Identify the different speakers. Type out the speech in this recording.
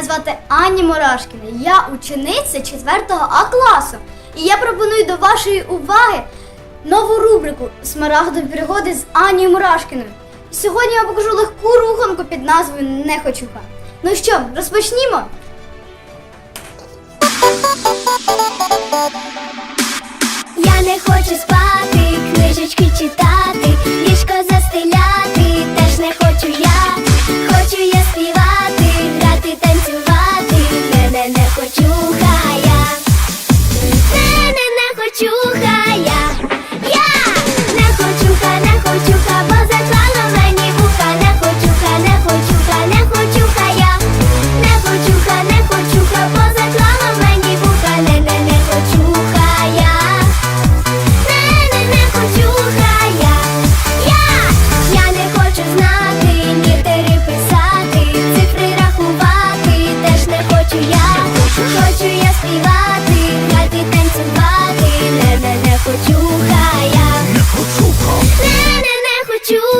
Speaker 1: Мене звати Аня Мурашкіна, я учениця 4 А класу. І я пропоную до вашої уваги нову рубрику Смарагдові пригоди з Анією Мурашкіною. Сьогодні я покажу легку руханку під назвою Нехочуха. Ну що, розпочнімо?
Speaker 2: Я не хочу спати.
Speaker 1: you.